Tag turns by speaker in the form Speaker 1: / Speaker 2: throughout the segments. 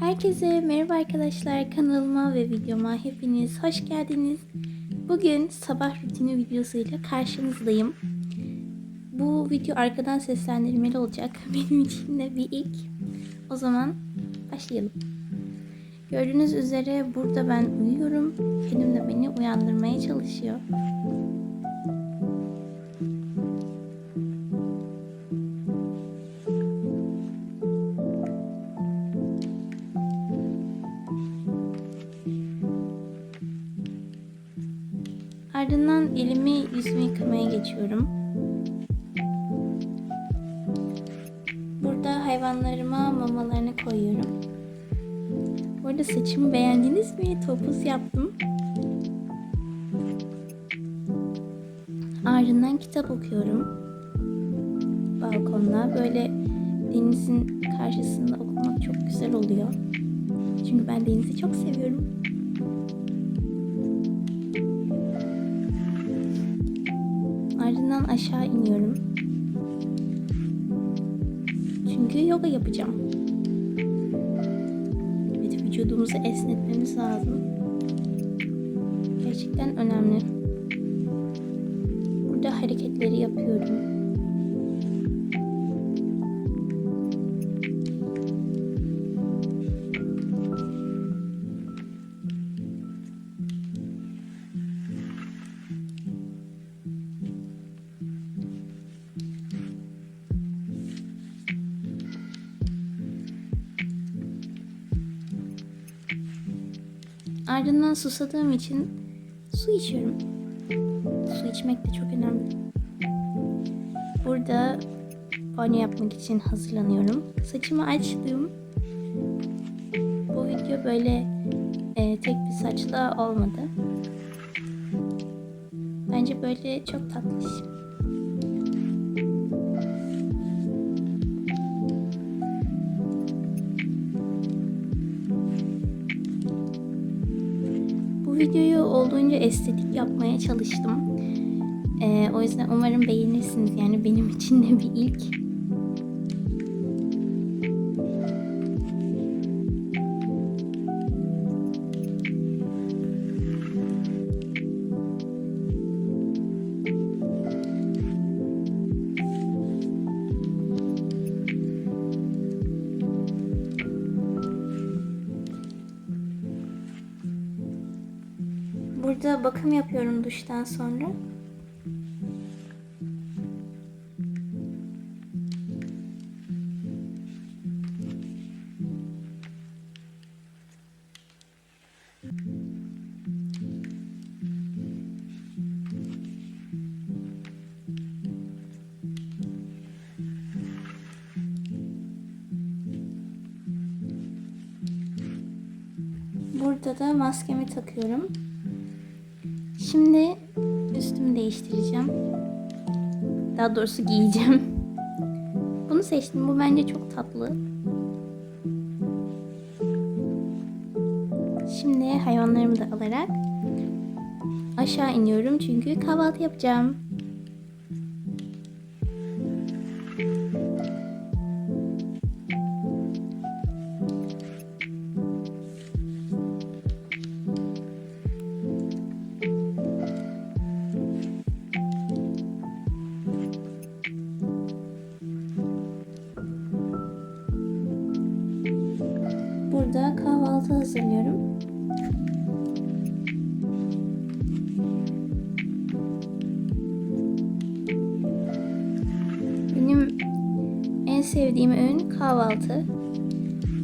Speaker 1: Herkese merhaba arkadaşlar kanalıma ve videoma hepiniz hoş geldiniz. Bugün sabah rutini videosuyla karşınızdayım. Bu video arkadan seslendirmeli olacak. Benim için de bir ilk. O zaman başlayalım. Gördüğünüz üzere burada ben uyuyorum. Benim de beni uyandırmaya çalışıyor. Elimi yüzümü yıkamaya geçiyorum. Burada hayvanlarıma mamalarını koyuyorum. Burada saçımı beğendiniz mi? Topuz yaptım. Ardından kitap okuyorum. Balkonda böyle denizin karşısında okumak çok güzel oluyor. Çünkü ben denizi çok seviyorum. Ardından aşağı iniyorum. Çünkü yoga yapacağım. Evet, vücudumuzu esnetmemiz lazım. Gerçekten önemli. Burada hareketleri yapıyorum. Ardından susadığım için su içiyorum. Su içmek de çok önemli. Burada banyo yapmak için hazırlanıyorum. Saçımı açtım. Bu video böyle e, tek bir saçla olmadı. Bence böyle çok tatlış. Videoyu olduğunca estetik yapmaya çalıştım. Ee, o yüzden umarım beğenirsiniz. Yani benim için de bir ilk. Burada bakım yapıyorum duştan sonra. Burada da maskemi takıyorum. Şimdi üstümü değiştireceğim. Daha doğrusu giyeceğim. Bunu seçtim. Bu bence çok tatlı. Şimdi hayvanlarımı da alarak aşağı iniyorum çünkü kahvaltı yapacağım. Burada kahvaltı hazırlıyorum. Benim en sevdiğim öğün kahvaltı.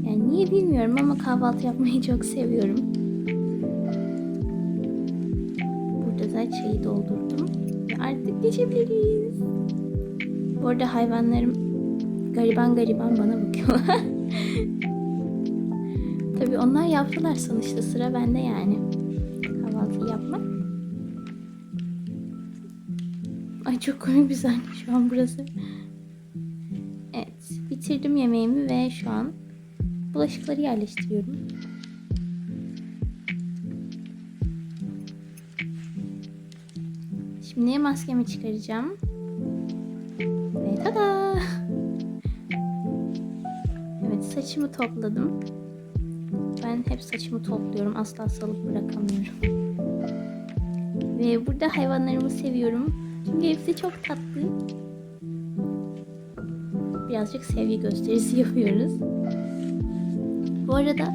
Speaker 1: Yani niye bilmiyorum ama kahvaltı yapmayı çok seviyorum. Burada da çayı doldurdum. Ve artık geçebiliriz. Bu arada hayvanlarım gariban gariban bana bakıyorlar. Tabii onlar yaptılar sonuçta sıra bende yani. Kahvaltıyı yapmak. Ay çok komik bir sahne şu an burası. Evet bitirdim yemeğimi ve şu an bulaşıkları yerleştiriyorum. Şimdi maskemi çıkaracağım. Ve tada! Evet saçımı topladım. Ben hep saçımı topluyorum. Asla salıp bırakamıyorum. Ve burada hayvanlarımı seviyorum. Çünkü hepsi çok tatlı. Birazcık sevgi gösterisi yapıyoruz. Bu arada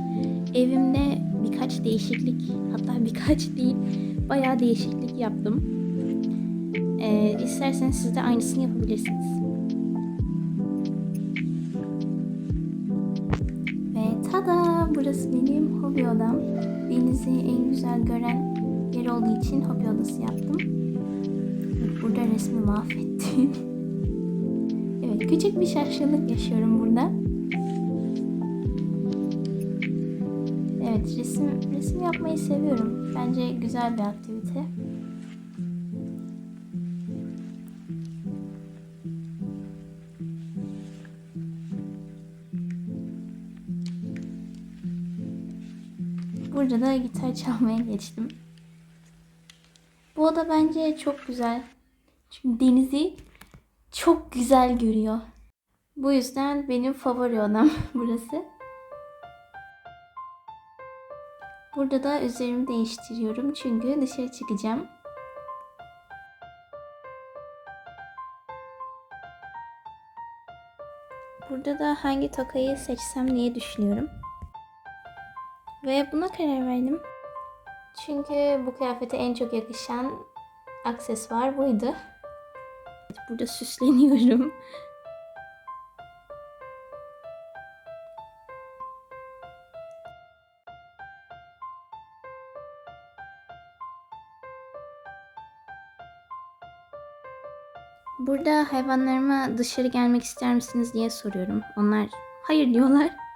Speaker 1: evimde birkaç değişiklik, hatta birkaç değil, bayağı değişiklik yaptım. Ee, isterseniz siz de aynısını yapabilirsiniz. Ve tada! Burası benim hobi odam. Denizi en güzel gören yer olduğu için hobi odası yaptım. Burada resmi mahvettim. evet, küçük bir şaşkınlık yaşıyorum burada. Evet, resim resim yapmayı seviyorum. Bence güzel bir aktivite. Burada da gitar çalmaya geçtim. Bu oda bence çok güzel. Çünkü denizi çok güzel görüyor. Bu yüzden benim favori odam burası. Burada da üzerimi değiştiriyorum çünkü dışarı çıkacağım. Burada da hangi tokayı seçsem diye düşünüyorum. Ve buna karar verdim. Çünkü bu kıyafete en çok yakışan aksesuar buydu. Burada süsleniyorum. Burada hayvanlarıma dışarı gelmek ister misiniz diye soruyorum. Onlar hayır diyorlar.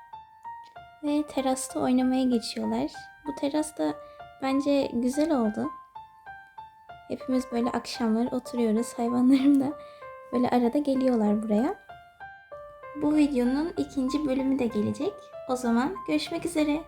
Speaker 1: Ve terasta oynamaya geçiyorlar. Bu teras da bence güzel oldu. Hepimiz böyle akşamları oturuyoruz. Hayvanlarım da böyle arada geliyorlar buraya. Bu videonun ikinci bölümü de gelecek. O zaman görüşmek üzere.